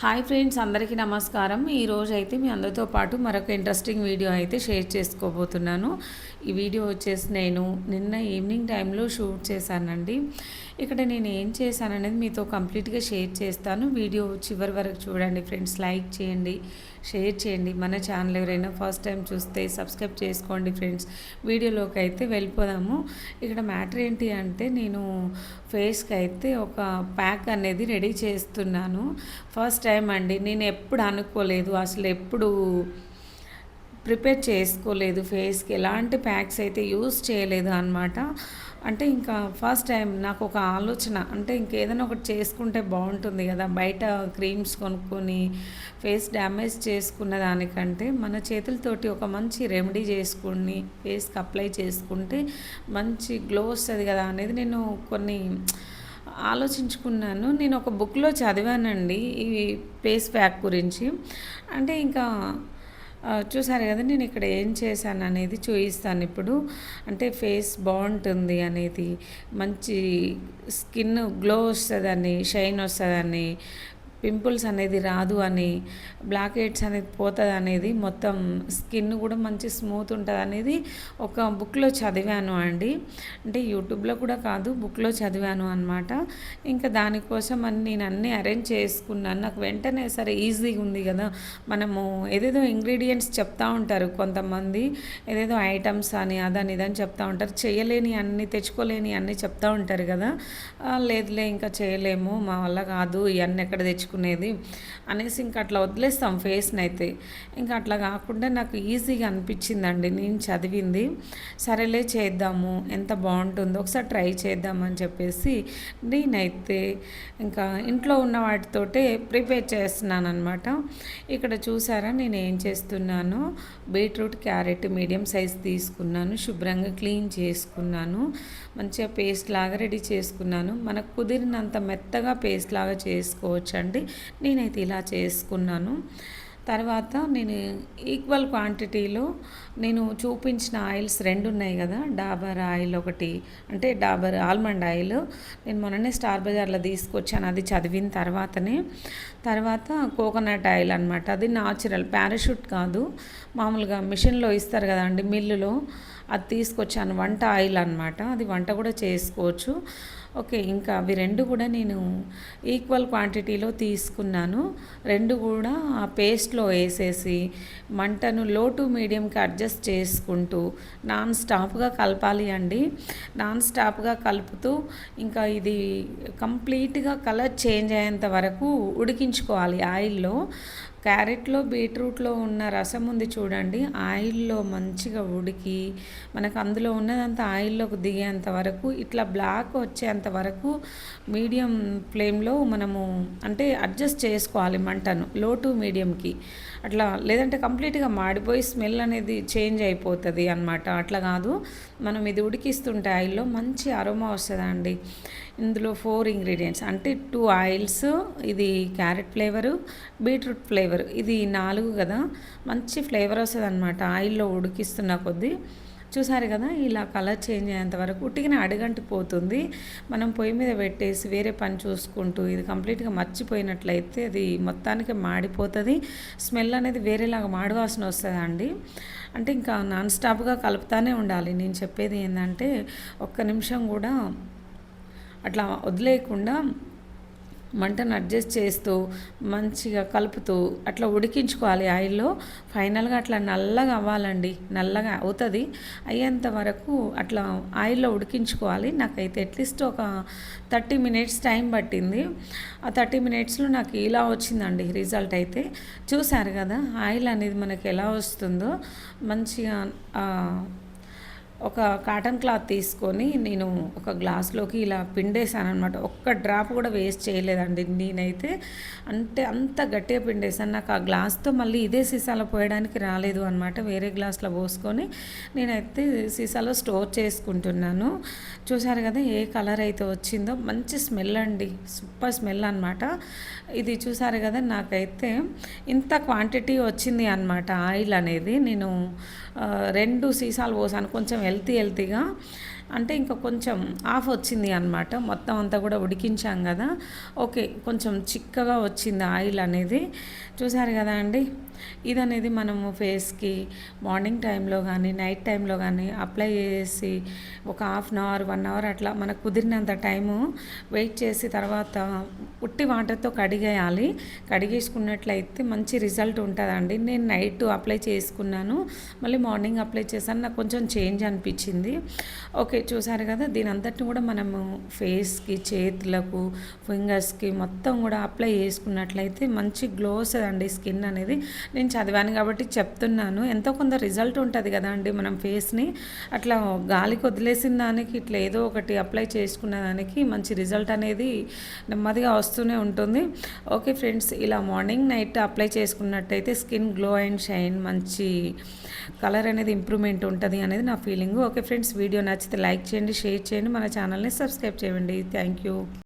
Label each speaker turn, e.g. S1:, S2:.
S1: Hi friends అందరికీ నమస్కారం. ఈరోజు అయితే మీ అందరితో పాటు మరొక ఇంట్రెస్టింగ్ వీడియో అయితే షేర్ చేసుకోబోతున్నాను. ఈ వీడియో వచ్చేసి నేను నిన్న ఈవినింగ్ టైంలో షూట్ చేశానండి. ఇక్కడ నేను ఏం చేశాననేది మీతో కంప్లీట్గా షేర్ చేస్తాను. వీడియో చివరి వరకు చూడండి ఫ్రెండ్స్ లైక్ చేయండి. షేర్ చేయండి. మన ఛానల్ ఎవరైనా ఫస్ట్ టైం చూస్తే సబ్స్క్రైబ్ చేసుకోండి ఫ్రెండ్స్. వీడియోలోకి అయితే వెళ్ళిపోదాము. ఇక్కడ మ్యాటర్ ఏంటి అంటే నేను ఫేస్కి అయితే ఒక ప్యాక్ అనేది రెడీ చేస్తున్నాను. ఫస్ట్ టైం అండి. నేను ఎప్పుడు అనుకోలేదు. అసలు ఎప్పుడు ప్రిపేర్ చేసుకోలేదు ఫేస్కి. ఎలాంటి ప్యాక్స్ అయితే యూస్ చేయలేదు అనమాట అంటే ఇంకా ఫస్ట్ టైం నాకు ఒక ఆలోచన. అంటే ఇంకేదైనా ఒకటి చేసుకుంటే బాగుంటుంది కదా. బయట క్రీమ్స్ కొనుక్కొని ఫేస్ డ్యామేజ్ చేసుకున్న దానికంటే మన చేతులతోటి ఒక మంచి రెమెడీ చేసుకుని ఫేస్కి అప్లై చేసుకుంటే మంచి గ్లో వస్తుంది కదా అనేది నేను కొన్ని ఆలోచించుకున్నాను. నేను ఒక బుక్లో చదివానండి ఈ ఫేస్ ప్యాక్ గురించి. అంటే ఇంకా చూసారు కదా నేను ఇక్కడ ఏం చేశాను అనేది చూపిస్తాను ఇప్పుడు. అంటే ఫేస్ బాగుంటుంది అనేది మంచి స్కిన్ గ్లో వస్తుందని షైన్ వస్తుందని పింపుల్స్ అనేది రాదు అని బ్లాక్ హెడ్స్ అనేది పోతుంది అనేది మొత్తం స్కిన్ కూడా మంచి స్మూత్ ఉంటుంది అనేది ఒక బుక్లో చదివాను అండి. అంటే యూట్యూబ్లో కూడా కాదు బుక్లో చదివాను అనమాట ఇంకా దానికోసం అని నేను అన్నీ అరేంజ్ చేసుకున్నాను. నాకు వెంటనే సరే ఈజీగా ఉంది కదా. మనము ఏదేదో ఇంగ్రీడియంట్స్ చెప్తా ఉంటారు కొంతమంది. ఏదేదో ఐటమ్స్ అని అదని ఇదని చెప్తా ఉంటారు. చేయలేని అన్ని తెచ్చుకోలేని అన్నీ చెప్తా ఉంటారు కదా. లేదులే ఇంకా చేయలేము. మా వల్ల కాదు ఇవన్నీ ఎక్కడ తెచ్చుకో తెచ్చుకునేది అనేసి ఇంకా అట్లా వదిలేస్తాం ఫేస్ని అయితే ఇంకా అట్లా కాకుండా నాకు ఈజీగా అనిపించిందండి. నేను చదివింది సరేలే చేద్దాము ఎంత బాగుంటుందో ఒకసారి ట్రై చేద్దామని చెప్పేసి నేనైతే ఇంకా ఇంట్లో ఉన్న వాటితోటే ప్రిపేర్ చేస్తున్నాను అనమాట ఇక్కడ చూసారా నేను ఏం చేస్తున్నాను బీట్రూట్ క్యారెట్ మీడియం సైజ్ తీసుకున్నాను శుభ్రంగా క్లీన్ చేసుకున్నాను మంచిగా పేస్ట్ లాగా రెడీ చేసుకున్నాను. మనకు కుదిరినంత మెత్తగా పేస్ట్ లాగా చేసుకోవచ్చు అండి నేనైతే ఇలా చేసుకున్నాను. తర్వాత నేను ఈక్వల్ క్వాంటిటీలో నేను చూపించిన ఆయిల్స్ రెండు ఉన్నాయి కదా. డాబర్ ఆయిల్ ఒకటి అంటే డాబర్ ఆల్మండ్ ఆయిల్. నేను మొన్ననే స్టార్ బజార్లో తీసుకొచ్చాను. అది చదివిన తర్వాతనే. తర్వాత కోకోనట్ ఆయిల్ అనమాట అది నాచురల్ పారాషూట్ కాదు. మామూలుగా మిషన్లో ఇస్తారు కదండి మిల్లులో. అది తీసుకొచ్చాను. వంట ఆయిల్ అనమాట అది వంట కూడా చేసుకోవచ్చు. ఓకే ఇంకా అవి రెండు కూడా నేను ఈక్వల్ క్వాంటిటీలో తీసుకున్నాను. రెండు కూడా ఆ పేస్ట్లో వేసేసి మంటను లో టు మీడియంకి అడ్జస్ట్ చేసుకుంటూ నాన్ స్టాప్గా కలపాలి అండి. నాన్ స్టాప్గా కలుపుతూ ఇంకా ఇది కంప్లీట్గా కలర్ చేంజ్ అయ్యేంత వరకు ఉడికించుకోవాలి ఆయిల్లో. క్యారెట్లో బీట్రూట్లో ఉన్న రసం ఉంది చూడండి. ఆయిల్లో మంచిగా ఉడికి మనకు అందులో ఉన్నదంతా ఆయిల్లోకి దిగేంత వరకు ఇట్లా బ్లాక్ వచ్చేంత వరకు మీడియం ఫ్లేమ్లో మనము అంటే అడ్జస్ట్ చేసుకోవాలి మంటను లో టు మీడియంకి. అట్లా లేదంటే కంప్లీట్గా మాడిపోయి స్మెల్ అనేది చేంజ్ అయిపోతుంది అనమాట అట్లా కాదు మనం ఇది ఉడికిస్తుంటే ఆయిల్లో మంచి అరోమా వస్తుందండి. ఇందులో ఫోర్ ఇంగ్రీడియంట్స్ అంటే టూ ఆయిల్స్ ఇది క్యారెట్ ఫ్లేవరు బీట్రూట్ ఫ్లేవర్. ఇది నాలుగు కదా? మంచి ఫ్లేవర్ వస్తుంది అనమాట ఆయిల్లో ఉడికిస్తున్న కొద్దీ. చూసారు కదా? ఇలా కలర్ చేంజ్ అయ్యేంత వరకు ఉట్టిగిన అడుగంటి పోతుంది. మనం పొయ్యి మీద పెట్టేసి వేరే పని చూసుకుంటూ ఇది కంప్లీట్గా మర్చిపోయినట్లయితే అది మొత్తానికి మాడిపోతుంది. స్మెల్ అనేది వేరేలాగా మాడవాసన వస్తుంది అండి అంటే ఇంకా నాన్ స్టాప్గా కలుపుతానే ఉండాలి. నేను చెప్పేది ఏంటంటే ఒక్క నిమిషం కూడా అట్లా వదిలేయకుండా మంటను అడ్జస్ట్ చేస్తూ మంచిగా కలుపుతూ అట్లా ఉడికించుకోవాలి ఆయిల్లో. ఫైనల్గా అట్లా నల్లగా అవ్వాలండి. నల్లగా అవుతుంది. అయ్యేంత వరకు అట్లా ఆయిల్లో ఉడికించుకోవాలి. నాకైతే అట్లీస్ట్ ఒక థర్టీ మినిట్స్ టైం పట్టింది. ఆ థర్టీ మినిట్స్లో నాకు ఇలా వచ్చిందండి రిజల్ట్ అయితే. చూసారు కదా ఆయిల్ అనేది మనకి ఎలా వస్తుందో మంచిగా ఒక కాటన్ క్లాత్ తీసుకొని నేను ఒక గ్లాస్లోకి ఇలా పిండేసాను అనమాట ఒక్క డ్రాప్ కూడా వేస్ట్ చేయలేదండి నేనైతే. అంటే అంత గట్టిగా పిండేసాను నాకు ఆ గ్లాస్తో మళ్ళీ ఇదే సీసాలో పోయడానికి రాలేదు అనమాట వేరే గ్లాస్లో పోసుకొని నేనైతే సీసాలో స్టోర్ చేసుకుంటున్నాను. చూసారు కదా ఏ కలర్ అయితే వచ్చిందో. మంచి స్మెల్ అండి. సూపర్ స్మెల్ అనమాట ఇది చూసారు కదా నాకైతే ఇంత క్వాంటిటీ వచ్చింది అనమాట ఆయిల్ అనేది నేను రెండు సీసాలు పోసాను. కొంచెం హెల్తీ హెల్తీగా అంటే ఇంకా కొంచెం ఆఫ్ వచ్చింది అనమాట మొత్తం అంతా కూడా ఉడికించాం కదా. ఓకే కొంచెం చిక్కగా వచ్చింది ఆయిల్ అనేది. చూసారు కదా అండి? ఇది అనేది మనము ఫేస్కి మార్నింగ్ టైంలో కానీ నైట్ టైంలో కానీ అప్లై చేసి ఒక half an hour one hour అట్లా మనకు కుదిరినంత టైము వెయిట్ చేసి తర్వాత ఉట్టి వాటర్తో కడిగేయాలి. కడిగేసుకున్నట్లయితే మంచి రిజల్ట్ ఉంటుందండి. నేను నైట్ అప్లై చేసుకున్నాను. మళ్ళీ మార్నింగ్ అప్లై చేశాను. నాకు కొంచెం చేంజ్ అనిపించింది. ఓకే చూసారు కదా దీని అంతటిని కూడా మనము ఫేస్కి చేతులకు ఫింగర్స్కి మొత్తం కూడా అప్లై చేసుకున్నట్లయితే మంచి గ్లో వస్తుందండి స్కిన్ అనేది. నేను చదివాను కాబట్టి చెప్తున్నాను. ఎంతో కొంత రిజల్ట్ ఉంటుంది కదా అండి మనం ఫేస్ని. అట్లా గాలికి వదిలేసిన దానికి ఇట్లా ఏదో ఒకటి అప్లై చేసుకున్న దానికి మంచి రిజల్ట్ అనేది నెమ్మదిగా వస్తూనే ఉంటుంది. ఓకే ఫ్రెండ్స్ ఇలా మార్నింగ్ నైట్ అప్లై చేసుకున్నట్టయితే స్కిన్ గ్లో అండ్ షైన్ మంచి కలర్ అనేది ఇంప్రూవ్మెంట్ ఉంటుంది అనేది నా ఫీలింగ్. ఓకే ఫ్రెండ్స్ వీడియో నచ్చితే లైక్ చేయండి షేర్ చేయండి మన ఛానల్ని సబ్స్క్రైబ్ చేయండి. Thank you